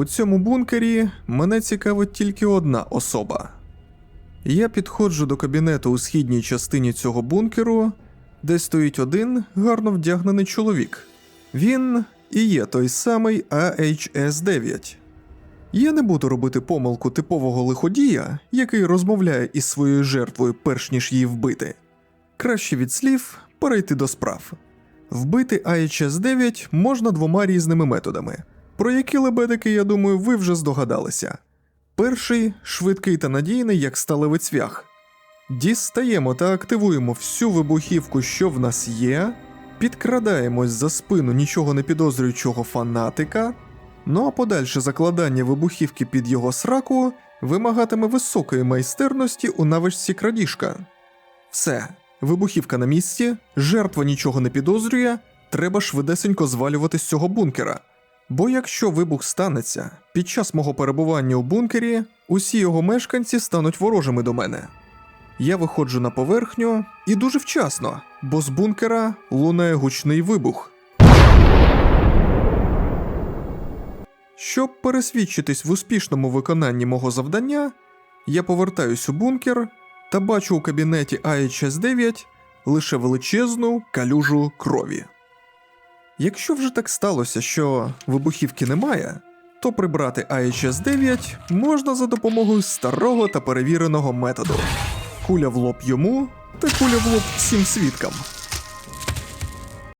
У цьому бункері мене цікавить тільки одна особа. Я підходжу до кабінету у східній частині цього бункеру, де стоїть один гарно вдягнений чоловік. Він і є той самий AHS-9. Я не буду робити помилку типового лиходія, який розмовляє із своєю жертвою, перш ніж її вбити. Краще від слів перейти до справ. Вбити AHS-9 можна двома різними методами, про які лебедики, я думаю, ви вже здогадалися. Перший швидкий та надійний, як сталевий цвях. Дістаємо та активуємо всю вибухівку, що в нас є, підкрадаємось за спину нічого не підозрюючого фанатика, ну а подальше закладання вибухівки під його сраку вимагатиме високої майстерності у навичці крадіжка. Все, вибухівка на місці, жертва нічого не підозрює, треба швидесенько звалювати з цього бункера. Бо якщо вибух станеться під час мого перебування у бункері, усі його мешканці стануть ворожими до мене. Я виходжу на поверхню і дуже вчасно, бо з бункера лунає гучний вибух. Щоб пересвідчитись в успішному виконанні мого завдання, я повертаюсь у бункер та бачу у кабінеті AHS-9 лише величезну калюжу крові. Якщо вже так сталося, що вибухівки немає, то прибрати AHS-9 можна за допомогою старого та перевіреного методу. Куля в лоб йому та куля в лоб всім свідкам.